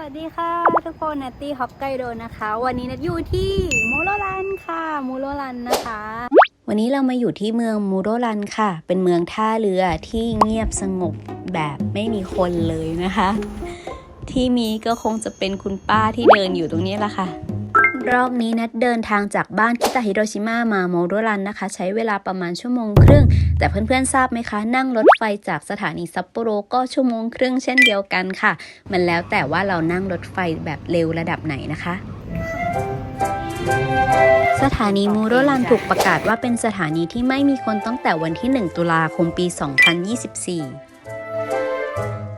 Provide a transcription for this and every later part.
วัสดีค่ะ ทุกคนนัตตี้ฮอปไกโดนะคะ วันนี้นัดอยู่ที่มูโรลันค่ะมูโรลันนะคะ วันนี้เรามาอยู่ที่เมืองมูโรลันค่ะ เป็นเมืองท่าเรือที่เงียบสงบแบบไม่มีคนเลยนะคะ ที่มีก็คงจะเป็นคุณป้าที่เดินอยู่ตรงนี้แหละค่ะ รอบนี้นัดเดินทางจากบ้านคิตาฮิโรชิมามาโมโรรันนะคะ ใช้เวลาประมาณชั่วโมงครึ่ง แต่เพื่อนๆทราบไหมคะ นั่งรถไฟจากสถานีซัปโปโรก็ชั่วโมงครึ่งเช่นเดียวกันค่ะ มันแล้วแต่ว่าเรานั่งรถไฟแบบเร็วระดับไหนนะคะสถานีมูโรรันถูกประกาศว่าเป็นสถานีที่ไม่มีคนตั้งแต่วันที่ 1 ตุลาคมปี 2024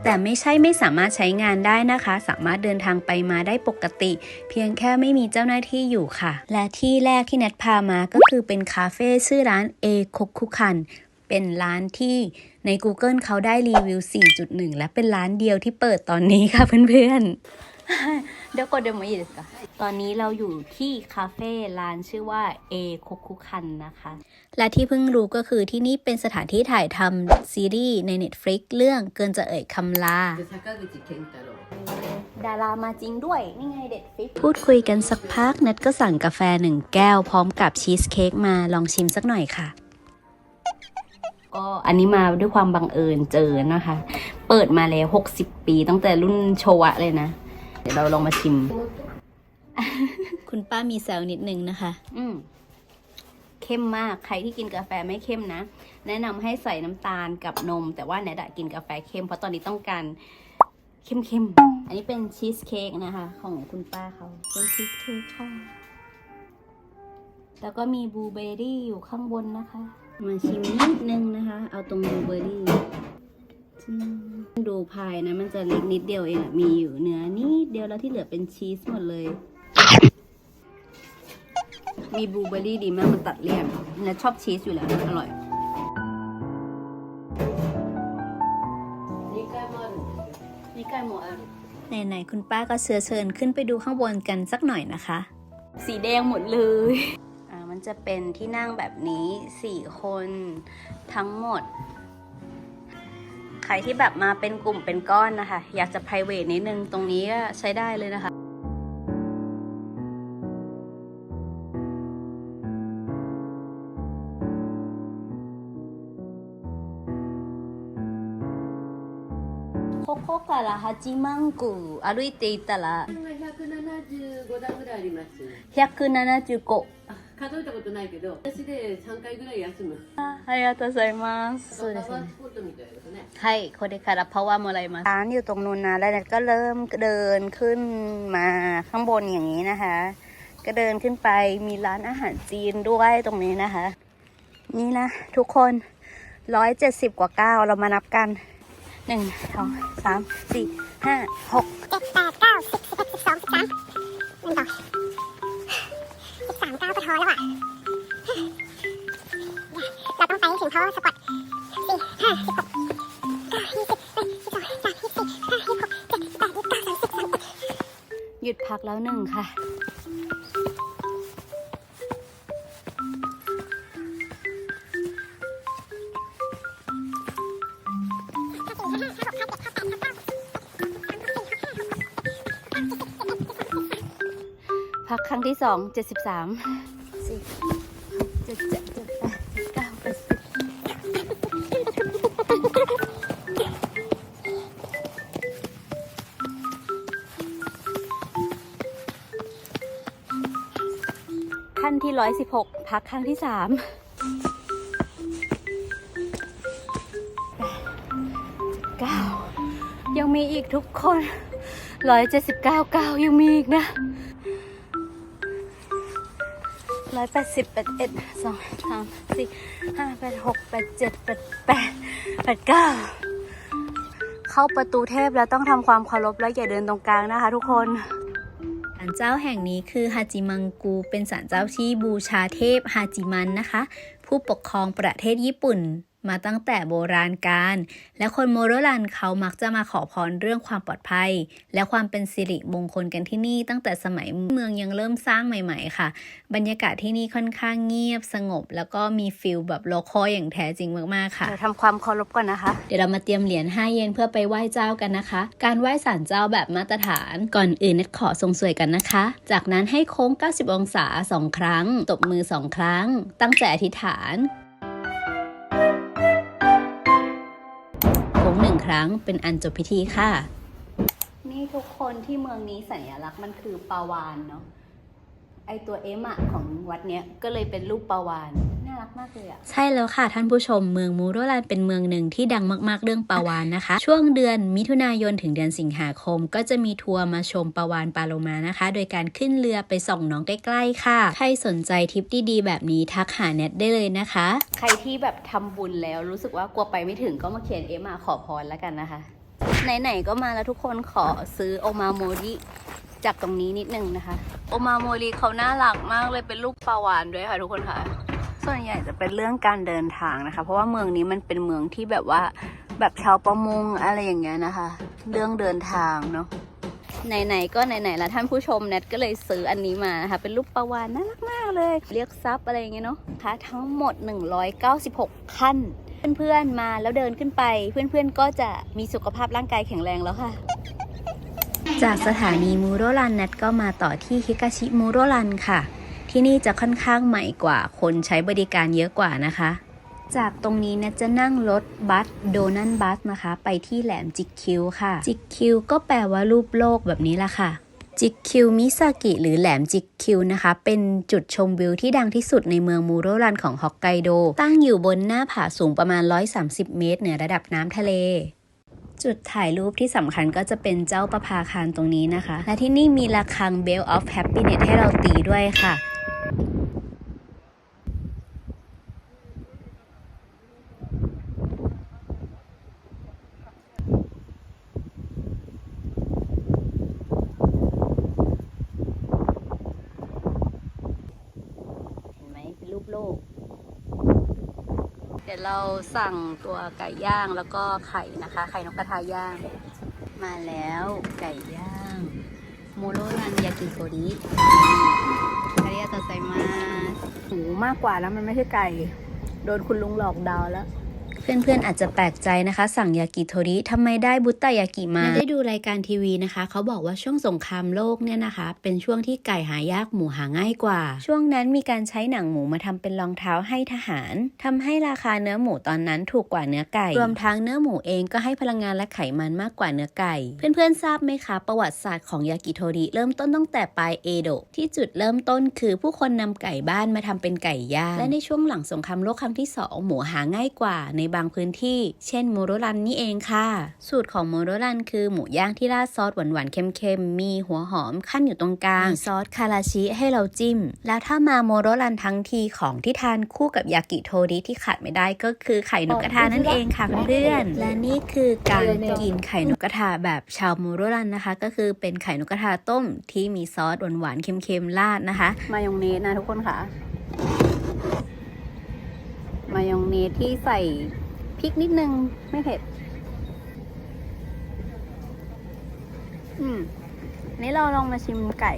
แต่ไม่ใช่ไม่สามารถใช้งานได้นะคะ สามารถเดินทางไปมาได้ปกติ เพียงแค่ไม่มีเจ้าหน้าที่อยู่ค่ะ และที่แรกที่แนทพามาก็คือเป็นคาเฟ่ชื่อร้านเอคคุคันเป็นร้านที่ใน Google เขาได้รีวิว 4.1 และเป็นร้านเดียวที่เปิดตอนนี้ค่ะเพื่อนๆ เดี๋ยวกดเดโมอีกตอนนี้เราอยู่ที่คาเฟ่ร้านชื่อว่าเอคคุคันนะคะ และที่เพิ่งรู้ก็คือที่นี่เป็นสถานที่ถ่ายทำซีรีส์ใน Netflix เรื่องเกินจะเอ่ยคำลา ดารามาจริงด้วย นี่ไงเด็ดฟิกพูดคุยกันสักพัก นัดก็สั่งกาแฟหนึ่งแก้วพร้อมกับชีสเค้กมาลองชิมสักหน่อยค่ะ ก็อันนี้มาด้วยความบังเอิญเจอนะคะ เปิดมาแล้ว 60 ปีตั้งแต่รุ่นโชวะเลยนะ เดี๋ยวเราลองมาชิม คุณป้ามีแซวนิดนึงนะคะ อืม เข้มมาก ใครที่กินกาแฟไม่เข้มนะ แนะนำให้ใส่น้ำตาลกับนม แต่ว่าแนดะกินกาแฟเข้มเพราะตอนนี้ต้องการเข้มๆ อันนี้เป็นชีสเค้กนะคะ ของคุณป้าเขาเป็นชีสเค้กค่ะ แล้วก็มีบลูเบอร์รี่อยู่ข้างบนนะคะ มาชิมนิดนึงนะคะ เอาตรงบลูเบอร์รี่ชิมดูพายนะมันจะเล็กนิดเดียวเองอะมีอยู่เนื้อนิดเดียวแล้วที่เหลือเป็นชีสหมดเลย มีบลูเบอร์รี่ดีมากมันตัดเลี่ยนและชอบชีสอยู่แล้วอร่อย 2階もあるんですよ นี่ไก่หมูอ่ะไหนๆคุณป้าก็เชื้อเชิญขึ้นไปดูข้างบนกันสักหน่อยนะคะ สีแดงหมดเลย อ่ามันจะเป็นที่นั่งแบบนี้สี่คนทั้งหมด ใครที่แบบมาเป็นกลุ่มเป็นก้อนนะคะ อยากจะ p r i v a t นิดนึงตรงนี้ก็ใช้ได้เลยนะคะ ここから八幡宮歩いていったらこれが175段ぐらいあります175あ数えたことないけど私で3回ぐらい休むありがとうございますそうですパワーねスポットみたいですねはいこれからパワーもらいますร้านอยู่ตรงนู้นนะแล้วเน็ตก็เริ่มเดินขึ้นมาข้างบนอย่างนี้นะคะ ก็เดินขึ้นไปมีร้านอาหารจีนด้วยตรงนี้นะคะ นี่นะทุกคนร้อยเจ็ดสิบกว่าเก้าเรามานับกัน หนึ่งสองสามสี่ห้าหกเจ็ดแปดเก้าสิบสิบเอ็ดสิบสองสิบสามหนึ่งต่อสิบสามเก้าก็ท้อแล้วอะเราต้องไปถึงท้อสะกดสี่ห้าสิบหกเก้ายี่สิบเอ็ดสิบสองสามยี่สิบห้ายี่สิบหกเจ็ดแปดยี่สิบเก้าสามสิบสามเอ็ดหยุดพักแล้วหนึ่งค่ะ ครั้งที่สองเจ็ดสิบสามสี่เจ็ดเจ็ดเจ็ดแปดเจ็ดเก้าแปดสิบขั้นที่ร้อยสิบหกพักครั้งที่สามเก้ายังมีอีกทุกคนร้อยเจ็ดสิบเก้าเก้ายังมีอีกนะ ร้อยแปดสิบแปดเอ็ดสองสามสี่ห้าแปดหกแปดเจ็ดแปดแปดแปดเก้าเข้าประตูเทพแล้วต้องทำความเคารพแล้วอย่าเดินตรงกลางนะคะทุกคนศาลเจ้าแห่งนี้คือฮาจิมังกูเป็นศาลเจ้าที่บูชาเทพฮาจิมันนะคะ ผู้ปกครองประเทศญี่ปุ่น มาตั้งแต่โบราณกาลและคนโมโรลันเขามักจะมาขอพรเรื่องความปลอดภัย และความเป็นสิริมงคลกันที่นี่ ตั้งแต่สมัยเมืองยังเริ่มสร้างใหม่ ๆ ค่ะ บรรยากาศที่นี่ค่อนข้างเงียบสงบ แล้วก็มีฟิลแบบโลคอลอย่างแท้จริงมากๆค่ะเราทำความเคารพก่อนนะคะ เดี๋ยวเรามาเตรียมเหรียญ5เยนเพื่อไปไหว้เจ้ากันนะคะ การไหว้ศาลเจ้าแบบมาตรฐานก่อนอื่นเน็ตขอทรงสวยกันนะคะ จากนั้นให้โค้ง 90 องศา 2 ครั้ง ตบมือ 2 ครั้ง ตั้งใจอธิษฐาน ครั้งเป็นอันจบพิธีค่ะ นี่ทุกคนที่เมืองนี้สัญลักษณ์มันคือปลาวานเนาะ ไอตัวเอ็มอะของวัดเนี้ยก็เลยเป็นรูปปลาวานน่ารักมากเลยอะใช่แล้วค่ะท่านผู้ชมเมืองมูโรแลนด์เป็นเมืองหนึ่งที่ดังมากๆเรื่องปลาวานนะคะ ช่วงเดือนมิถุนายนถึงเดือนสิงหาคม ก็จะมีทัวร์มาชมปลาวานปลาโลมานะคะ โดยการขึ้นเรือไปส่องน้องใกล้ๆค่ะ ใครสนใจทริปดีๆแบบนี้ทักหาเน็ตได้เลยนะคะ ใครที่แบบทำบุญแล้วรู้สึกว่ากลัวไปไม่ถึงก็มาเขียนเอ็มมาขอพรแล้วกันนะคะไหนๆก็มาแล้วทุกคนขอซื้อโอมาโมริ จากตรงนี้นิดนึงนะคะ โอมาโมริเขาน่ารักมากเลยเป็นลูกปลาวานด้วยค่ะทุกคนค่ะ ส่วนใหญ่จะเป็นเรื่องการเดินทางนะคะ เพราะว่าเมืองนี้มันเป็นเมืองที่แบบว่าแบบชาวประมงอะไรอย่างเงี้ยนะคะ เรื่องเดินทางเนาะไหนๆก็ไหนๆแล้วท่านผู้ชมเน็ตก็เลยซื้ออันนี้มานะคะเป็นรูปปลาวานน่ารักมากเลย เรียกซับอะไรอย่างเงี้ยเนาะค่ะทั้งหมด 196 ขั้น เพื่อนๆมาแล้วเดินขึ้นไป เพื่อนๆก็จะมีสุขภาพร่างกายแข็งแรงแล้วค่ะ จากสถานีมูโรรันนัดก็มาต่อที่ฮิกาชิมูโรรันค่ะ ที่นี่จะค่อนข้างใหม่กว่าคนใช้บริการเยอะกว่านะคะ จากตรงนี้เนะจะนั่งรถบัสโดนันบัสนะคะ ไปที่แหลมจิกคิวค่ะ จิกคิวก็แปลว่ารูปโลกแบบนี้ละค่ะจิกคิวมิซากิหรือแหลมจิกคิวนะคะ เป็นจุดชมวิวที่ดังที่สุดในเมืองมูโรรันของฮอกไกโด ตั้งอยู่บนหน้าผาสูงประมาณ 130 เมตรเหนือระดับน้ำทะเล จุดถ่ายรูปที่สำคัญก็จะเป็นเจ้าประภาคารตรงนี้นะคะ และที่นี่มีระฆัง Bell of Happiness ให้เราตีด้วยค่ะ เห็นไหมเป็นรูปโลก เราสั่งตัวไก่ย่างแล้วก็ไข่นะคะ ไข่นกกระทาย่าง มาแล้วไก่ย่างโมโรนันยากิโทริอาริยาโตไซมาหูมากกว่าแล้วมันไม่ใช่ไก่ โดนคุณลุงหลอกดาวแล้ว เพื่อนๆอาจจะแปลกใจนะคะ สั่งยากิโทริทำไมได้บุตตายากิมาได้ดูรายการทีวีนะคะ เขาบอกว่าช่วงสงครามโลกเนี่ยนะคะ เป็นช่วงที่ไก่หายากหมูหาง่ายกว่า ช่วงนั้นมีการใช้หนังหมูมาทำเป็นรองเท้าให้ทหารทำให้ราคาเนื้อหมูตอนนั้นถูกกว่าเนื้อไก่ รวมทั้งเนื้อหมูเองก็ให้พลังงานและไขมันมากกว่าเนื้อไก่ เพื่อนๆทราบไหมคะ ประวัติศาสตร์ของยากิโทริเริ่มต้นตั้งแต่ปลายเอโดะที่จุดเริ่มต้นคือผู้คนนำไก่บ้านมาทำเป็นไก่ย่างและในช่วงหลังสงครามโลกครั้งที่สองหมูหาง่ายกว่าในบางพื้นที่ เช่นโมโรรันนี่เองค่ะ สูตรของโมโรรันคือหมูย่างที่ราดซอสหวานๆเค็มๆ มีหัวหอมขั้นอยู่ตรงกลางมีซอสคาราชิให้เราจิ้ม แล้วถ้ามาโมโรรันทั้งทีของที่ทานคู่กับยากิโทริที่ขาดไม่ได้ก็คือไข่นกกระทานั่นเองค่ะเพื่อนๆและนี่คือการกินไข่นกกระทาแบบชาวโมโรรันนะคะ ก็คือเป็นไข่นกกระทาต้มที่มีซอสหวานๆเค็มๆราดนะคะ มายองเนสนะทุกคนค่ะ มายองเนสที่ใส่ พริกนิดนึง ไม่เผ็ด อืมนี่เราลองมาชิมไก่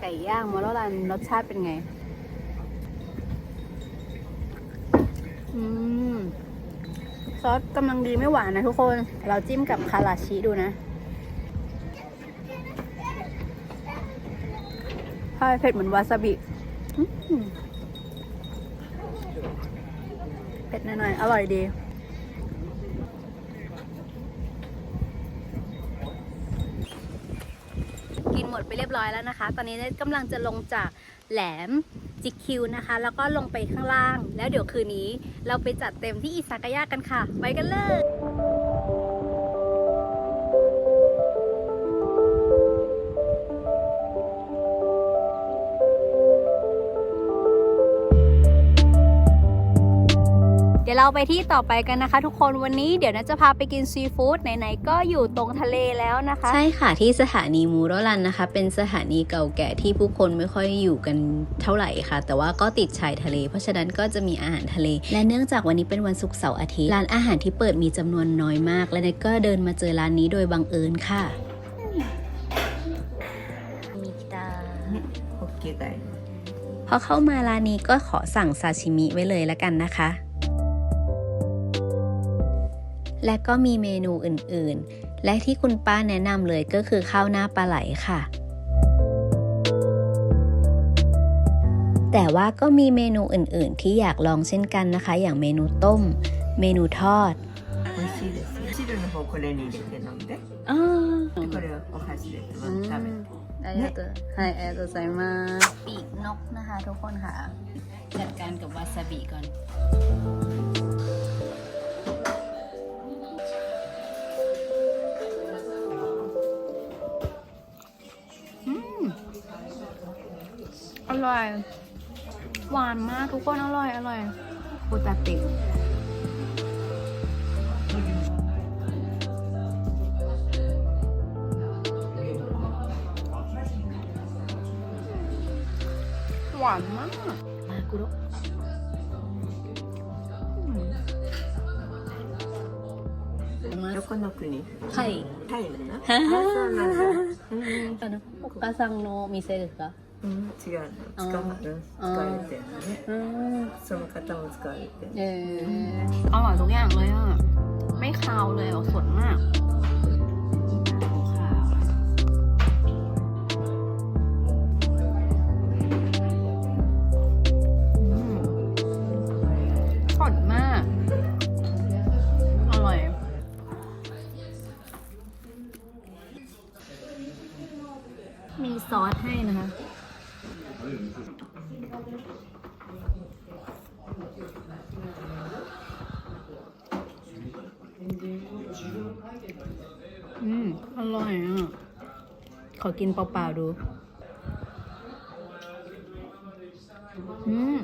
ไก่ย่างมอลรันรสชาติเป็นไง อืม ซอสกำลังดีไม่หวานนะทุกคน เราจิ้มกับคาราชิดูนะใช่เผ็ดเหมือนวาซาบิเผ็ดหน่อยๆ อร่อยดี กินหม ดไปเรียบร้อยแล้วนะคะ ตอนนี้กำลังจะลงจากแหลมจิกคิวนะคะ แล้วก็ลงไปข้างล่าง แล้วเดี๋ยวคืนนี้เราไปจัดเต็มที่อิซากายะกันค่ะ ไปกันเลย ดี๋ยวเราไปที่ต่อไปกันนะคะ ทุกคนวันนี้เดี๋ยวนะจะพาไปกินซีฟู้ดไหนๆก็อยู่ตรงทะเลแล้วนะคะ ใช่ค่ะที่สถานีมูโรลันนะคะ เป็นสถานีเก่าแก่ที่ผู้คนไม่ค่อยอยู่กันเท่าไหร่ค่ะ แต่ว่าก็ติดชายทะเล เพราะฉะนั้นก็จะมีอาหารทะเล และเนื่องจากวันนี้เป็นวันศุกร์เสาร์อาทิตย์ร้านอาหารที่เปิดมีจำนวนน้อยมาก และนก็เดินมาเจอร้านนี้โดยบังเอิญค่ะพอเข้ามาร้านนี้ก็ขอสั่งซาชิมิไว้เลยละกันนะคะ และก็มีเมนูอื่นๆ และที่คุณป้าแนะนำเลยก็คือข้าวหน้าปลาไหลค่ะ แต่ว่าก็มีเมนูอื่นๆ ที่อยากลองเช่นกันนะคะ อย่างเมนูต้ม เมนูทอด 美味しいですよ汁の方これに入れて飲んで อ๋อ でこれをお箸でまず食べて อาริกาโตไฮอาริกาโตไซมาปีกนกนะคะทุกคนค่ะ จัดการกับวาซาบิก่อน ร่อย หวานมากทุกคนอร่อย อร่อยโปตาติหวานมาก มากุโระどこの国はい。タイのなあはそうなんだうんあの、お母さんの店ですか うん違うの使わうん使われてるのねうん。その方も使われてる เอออร่อยทุกอย่างเลยอ่ะ ไม่คาวเลยอ่ะสดมาก ขอกินเปล่าๆดู อืม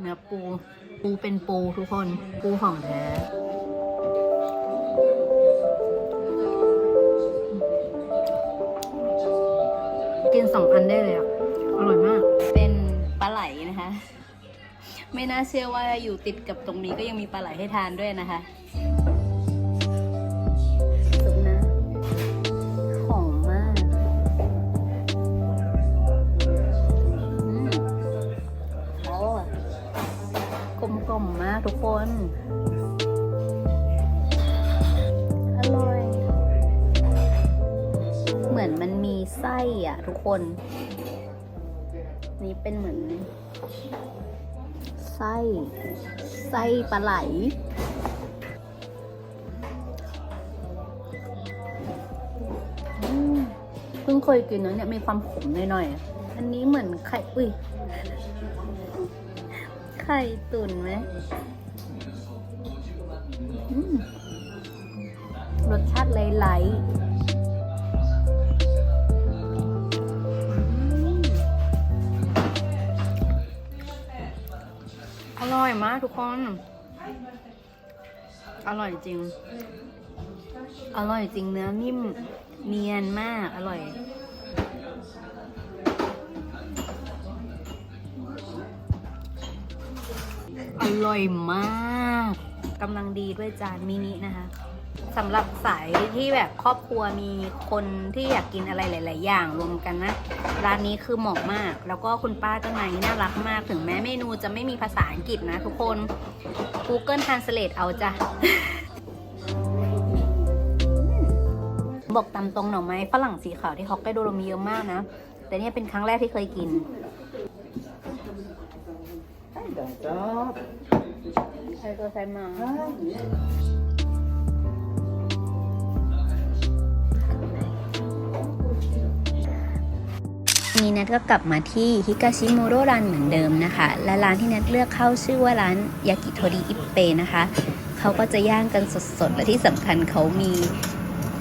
เนื้อปู ปูเป็นปูทุกคน ปูของแท้กินสองอันได้เลยอะ อร่อยมาก เป็นปลาไหลนะคะ ไม่น่าเชื่อว่าอยู่ติดกับตรงนี้ก็ยังมีปลาไหลให้ทานด้วยนะคะ ลมกล่อมมากทุกคน อร่อย เหมือนมันมีไส้อะทุกคน นี่เป็นเหมือน ไส้ ไส้ปลาไหลเพิ่งเคยกินนะเนี่ยมีความขมหน่อยๆ อันนี้เหมือนไข่ อุ้ย ไข่ตุ๋นไหมมรสชาติไลท์ๆอร่อยมากทุกคน อร่อยจริง อร่อยจริงเนื้อนิ่มเนียนมาก อร่อย อร่อยมากกำลังดีด้วยจานมินินะคะสำหรับสายที่แบบครอบครัวมีคนที่อยากกินอะไรหลาย ๆ อย่างรวมกันนะ ร้านนี้คือเหมาะมาก แล้วก็คุณป้าเจ้านายน่ารักมาก ถึงแม้เมนูจะไม่มีภาษาอังกฤษนะทุกคน Google Translate เอาจ้ะบอกตามตรงหน่อไม้ฝรั่งสีขาวที่ฮอกไกโดเรามีเยอะมากนะ แต่เนี่ยเป็นครั้งแรกที่เคยกิน はいどうぞ ใช้ตัวใช้มา นี้นัทก็กลับมาที่ฮิกาชิโมโรรันเหมือนเดิมนะคะ และร้านที่นัทเลือกเข้าชื่อว่าร้านยากิโทริอิเปนะคะ เขาก็จะย่างกันสดๆ และที่สำคัญเขามี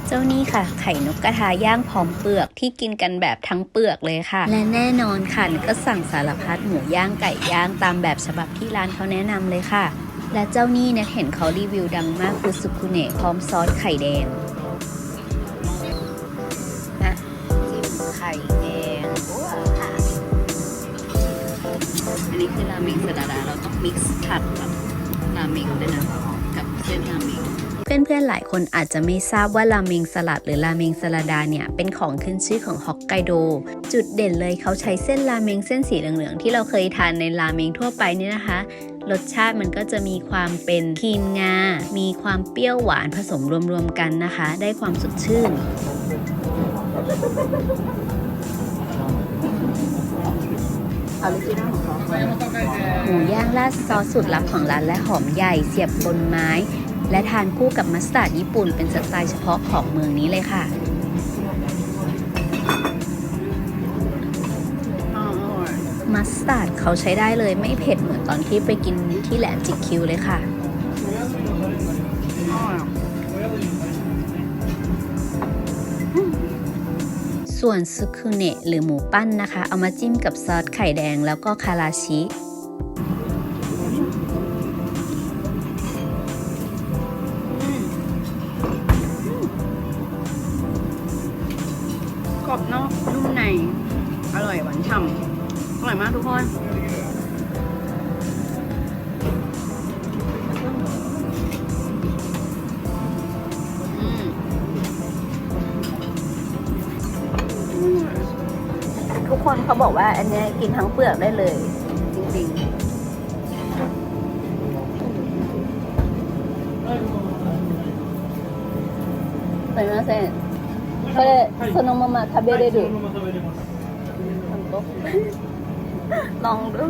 เจ้านี่ค่ะ ไข่นกกระทาย่างพร้อมเปลือกที่กินกันแบบทั้งเปลือกเลยค่ะ และแน่นอนค่ะก็สั่งสารพัดหมูย่างไก่ย่างตามแบบฉบับที่ร้านเขาแนะนำเลยค่ะ และเจ้านี่เนี่ยเห็นเขารีวิวดังมากคือสุกุเนะพร้อมซอสไข่แดงนะจิ้มไข่แดงว้าวค่ะอันนี้คือราเมงสดาดาเราต้องมิกซ์ผัดกับราเมงด้วยนะกับเส้นราเมง เพื่อนๆหลายคนอาจจะไม่ทราบว่าราเมงสลัดหรือราเมงสลัดาเนี่ยเป็นของขึ้นชื่อของฮอกไกโด จุดเด่นเลยเขาใช้เส้นราเมงเส้นสีเหลืองๆที่เราเคยทานในราเมงทั่วไปเนี่ยนะคะรสชาติมันก็จะมีความเป็นครีมงา มีความเปรี้ยวหวานผสมรวมๆกันนะคะ ได้ความสดชื่น หมูย่างราดซอสสูตรลับของร้านและหอมใหญ่เสียบบนไม้ และทานคู่กับมัสตาร์ดญี่ปุ่นเป็นสไตล์เฉพาะของเมืองนี้เลยค่ะมัสตาร์ดเขาใช้ได้เลยไม่เผ็ดเหมือนตอนที่ไปกินที่แหลมจิกคิวเลยค่ะส่วนซึคุเนะหรือหมูปั้นนะคะ เอามาจิ้มกับซอสไข่แดงแล้วก็คาราชิ กินทั้งเปลือกได้เลย จริงๆすみませんこれそのまま食べれる本当ลองดู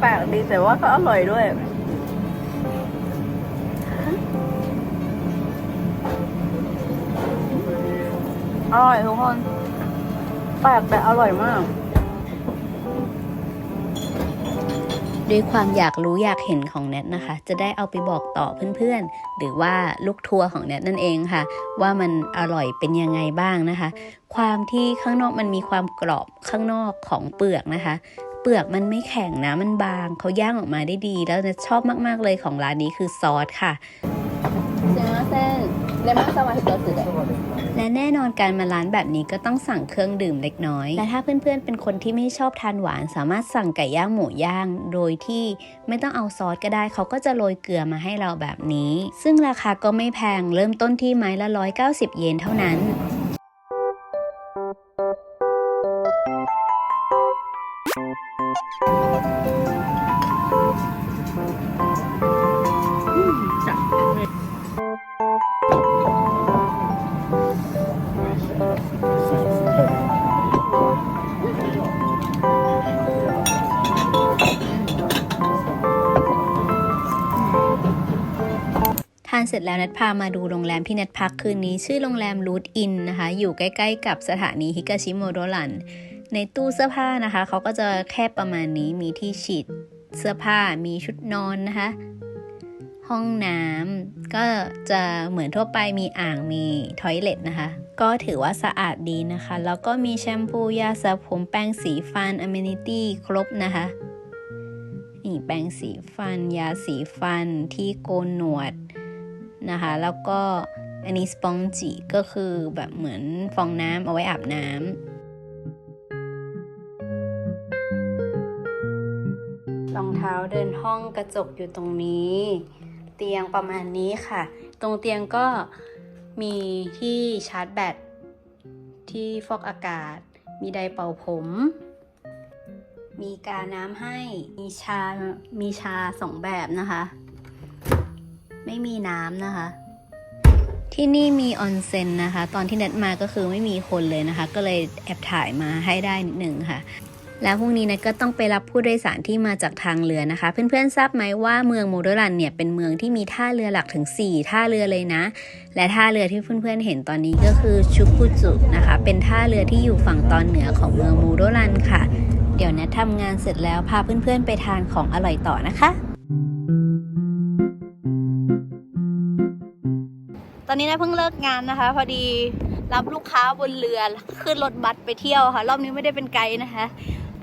แปลกดีแต่ว่าก็อร่อยด้วย อร่อยทุกคนแปลกแต่อร่อยมาก ด้วยความอยากรู้อยากเห็นของแนทนะคะ จะได้เอาไปบอกต่อเพื่อนๆ หรือว่าลูกทัวร์ของแนทนั่นเองค่ะ ว่ามันอร่อยเป็นยังไงบ้างนะคะ ความที่ข้างนอกมันมีความกรอบข้างนอกของเปลือกนะคะ เปลือกมันไม่แข็งนะมันบางเขาย่างออกมาได้ดี แล้วแนทชอบมากๆเลยของร้านนี้คือซอสค่ะเซมาเซนเลมอนสวาฮิโตสึเด และแน่นอนการมาร้านแบบนี้ก็ต้องสั่งเครื่องดื่มเล็กน้อย และถ้าเพื่อนๆ เป็นคนที่ไม่ชอบทานหวาน สามารถสั่งไก่ย่างหมูย่าง โดยที่ไม่ต้องเอาซอสก็ได้ เขาก็จะโรยเกลือมาให้เราแบบนี้ ซึ่งราคาก็ไม่แพง เริ่มต้นที่ไม้ละ 190 เยนเท่านั้นทาน เสร็จแล้วนัดพามาดูโรงแรมที่นัดพักคืนนี้ชื่อโรงแรมรูทอินนะคะ อยู่ใกล้ๆกับสถานีฮิกาชิโมโดรัน ในตู้เสื้อผ้านะคะ เขาก็จะแคบประมาณนี้มีที่ฉีดเสื้อผ้ามีชุดนอนนะคะ ห้องน้ำก็จะเหมือนทั่วไปมีอ่างมีทอยเลทนะคะ ก็ถือว่าสะอาดดีนะคะ แล้วก็มีแชมพูยาสระผมแป้งสีฟันอ m มนิตี้ครบนะคะนี่แปรงสีฟัน ยาสีฟัน ที่โกนหนวด นะคะ แล้วก็อันนี้สปองจิก็คือแบบเหมือนฟองน้ำเอาไว้อาบน้ำรองเท้าเดินห้องกระจกอยู่ตรงนี้ เตียงประมาณนี้ค่ะ ตรงเตียงก็มีที่ชาร์จแบตที่ฟอกอากาศ มีไดร์เป่าผม มีกาน้ำให้ มีชา มีชาสองแบบนะคะ ไม่มีน้ำนะคะ ที่นี่มีออนเซ็นนะคะ ตอนที่เน็ตมาก็คือไม่มีคนเลยนะคะ ก็เลยแอบถ่ายมาให้ได้นิดหนึ่งค่ะ แล้วพรุ่งนี้น็ตก็ต้องไปรับผู้โดยสารที่มาจากทางเรือนะคะ เพื่อนๆทราบไหมว่าเมืองโมโดรันเนี่ยเป็นเมืองที่มีท่าเรือหลักถึง 4 ท่าเรือเลยนะ และท่าเรือที่เพื่อนๆเห็นตอนนี้ก็คือชุกุจุนะคะ เป็นท่าเรือที่อยู่ฝั่งตอนเหนือของเมืองโมโดรันค่ะเดี๋ยวนะทำงานเสร็จแล้วพาเพื่อนๆไปทานของอร่อยต่อนะคะ ตอนนี้นะเพิ่งเลิกงานนะคะ พอดีรับลูกค้าบนเรือขึ้นรถบัสไปเที่ยวค่ะ รอบนี้ไม่ได้เป็นไกด์นะคะ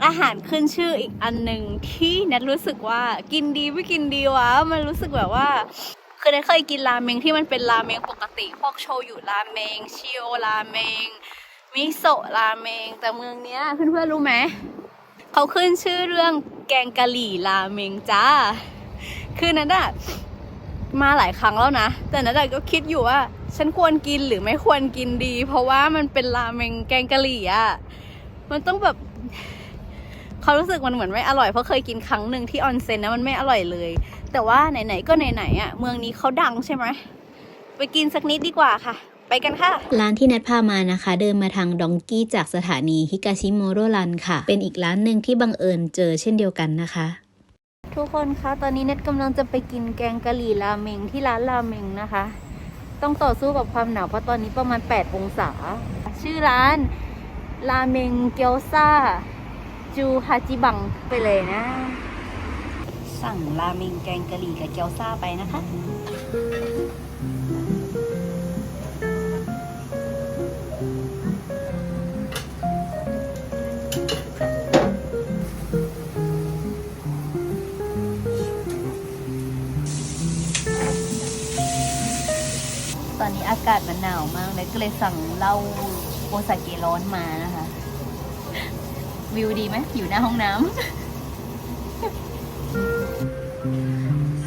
อาหารขึ้นชื่ออีกอันหนึ่งที่แนทรู้สึกว่ากินดีไม่กินดีวะมันรู้สึกแบบว่าคือแนทเคยกินราเมงที่มันเป็นราเมงปกติ พวกโชยุราเมงชิโอราเมงมิโซะราเมงแต่เมืองเนี้ยเพื่อนๆรู้ไหมเขาขึ้นชื่อเรื่องแกงกะหรี่ราเมงจ้า คือนัทอะ มาหลายครั้งแล้วนะ แต่นัทอะก็คิดอยู่ว่า ฉันควรกินหรือไม่ควรกินดี เพราะว่ามันเป็นราเมงแกงกะหรี่อะมันต้องแบบเขารู้สึกมันเหมือนไม่อร่อยเพราะเคยกินครั้งหนึ่งที่ออนเซ็นนะมันไม่อร่อยเลย แต่ว่าไหนๆก็ไหนๆอะเมืองนี้เขาดังใช่ไหมไปกินสักนิดดีกว่าค่ะ ไปกันค่ะ ร้านที่แนทพามานะคะ เดินมาทางดองกี้จากสถานีฮิกาชิโมโรรันค่ะ เป็นอีกร้านหนึ่งที่บังเอิญเจอเช่นเดียวกันนะคะ ทุกคนคะ ตอนนี้เน็ตกำลังจะไปกินแกงกะหรี่ราเมงที่ร้านราเมงนะคะ ต้องต่อสู้กับความหนาวเพราะตอนนี้ประมาณ 8 องศา ชื่อร้านราเมงเกียวซาจูฮาจิบังไปเลยนะ สั่งราเมงแกงกะหรี่กับเกียวซาไปนะคะ ตอนนี้อากาศมันหนาวมากเลยก็เลยสั่งเหล้าโอซาเกะร้อนมานะคะ วิวดีไหมอยู่หน้าห้องน้ำ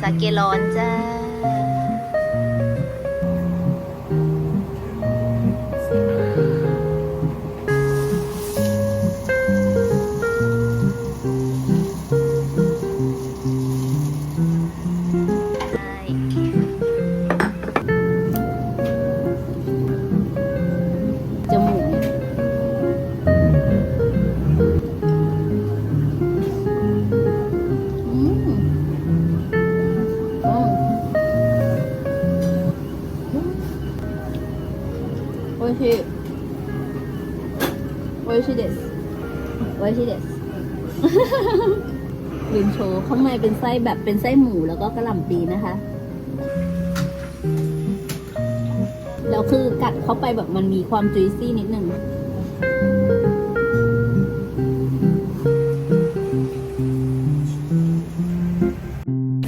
สาเกร้อนจ้า おいしいおいしいですおいしいです ลืมโชว์ข้างในเป็นไส้แบบเป็นไส้หมูแล้วก็กระหล่ำปีนะคะ แล้วคือกัดเข้าไปแบบมันมีความจุยซี่นิดนึง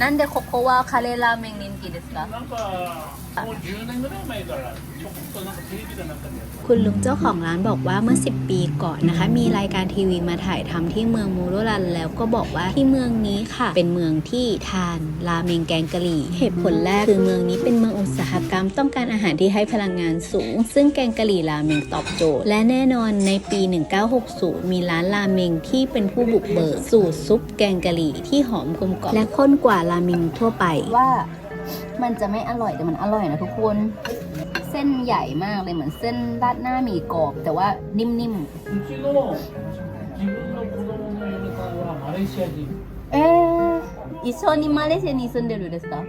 なんでここはカレーラーメン人気ですかなんかもう10年ぐらい前から คุณลุงเจ้าของร้านบอกว่าเมื่อ 10 ปีก่อนนะคะ มีรายการทีวีมาถ่ายทำที่เมืองมูโรรัน แล้วก็บอกว่าที่เมืองนี้ค่ะ เป็นเมืองที่ทานราเมงแกงกะหรี่ เหตุผลแรกคือเมืองนี้เป็นเมืองอุตสาหกรรม ต้องการอาหารที่ให้พลังงานสูง ซึ่งแกงกะหรี่ราเมงตอบโจทย์ และแน่นอนในปี 1960 มีร้านราเมงที่เป็นผู้บุกเบิกสูตรซุปแกงกะหรี่ที่หอมกลมกล่อมและข้นกว่าราเมงทั่วไปว่ามันจะไม่อร่อยแต่มันอร่อยนะทุกคน เส้นใหญ่มากเลยเหมือนเส้นราดหน้าหมี่กรอบ แต่ว่านิ่ม うちの自分の子供の嫁さんはマレーシア人ๆ เอ๊ะ一緒にマレーシアに住んでるんですかうん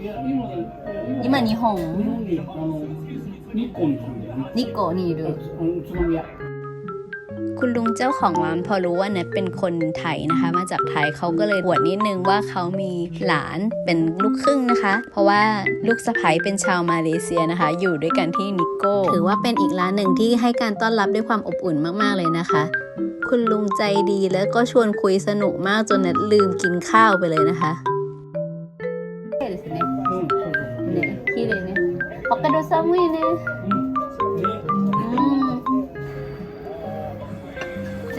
いや今ね今日本日本にあの日光に住んでる日光にいるあの宇都宮 คุณลุงเจ้าของร้านพอรู้ว่าเน็ตเป็นคนไทยนะคะ มาจากไทยเขาก็เลยอวดนิดนึงว่าเขามีหลานเป็นลูกครึ่งนะคะ เพราะว่าลูกสะใภ้เป็นชาวมาเลเซียนะคะ อยู่ด้วยกันที่นิโก้ถือว่าเป็นอีกร้านหนึ่งที่ให้การต้อนรับด้วยความอบอุ่นมากๆเลยนะคะ คุณลุงใจดีแล้วก็ชวนคุยสนุกมากจนเน็ตลืมกินข้าวไปเลยนะคะ 綺麗ですねうんそうそうそうね綺麗ね北海道寒いねうんね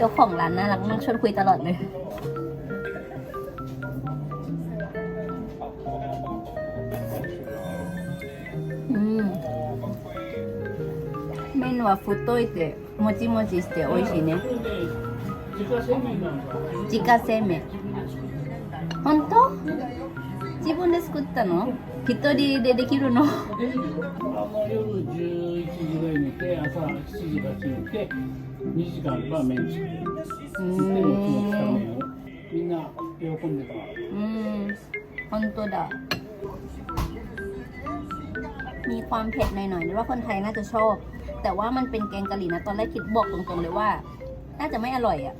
จ้าของร้านน่ารักมากชวนคุยตลอดเลย อืม麺は太いてもちもちして美味しいねこれね自家製麺なんだ自家製麺本当自分で作ったの一人でできるのあの夜11時ぐらいに寝て朝7時から起きて 2時間は麺作るうでもちもちしたん麺をみんな喜んでたうん本当だมีความเผ็ดหน่อยๆนึกว่าคนไทยน่าจะชอบ แต่ว่ามันเป็นแกงกะหรี่นะ ตอนแรกคิดบอกตรงๆเลยว่า น่าจะไม่อร่อยอะ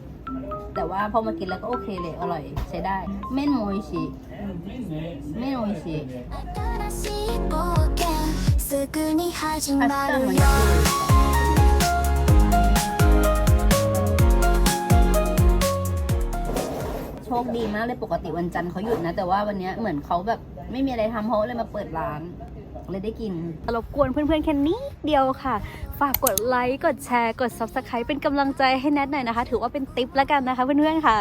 แต่ว่าพอมากินแล้วก็โอเคเลยอร่อยใช้ได้ เม่นโมยชิ 麺ね麺美味しい新しい冒険すぐに始パまる ชคดีมากเลยปกติวันจันทร์เขาหยุดนะ แต่ว่าวันเนี้ยเหมือนเขาแบบไม่มีอะไรทำเขาเลยมาเปิดร้าน เลยได้กิน รบกวนเพื่อนๆแค่นี้เดียวค่ะ ฝากกดไลค์ กดแชร์ กด Subscribe เป็นกำลังใจให้แนทหน่อยนะคะ ถือว่าเป็นติปแล้วกันนะคะเพื่อนๆค่ะ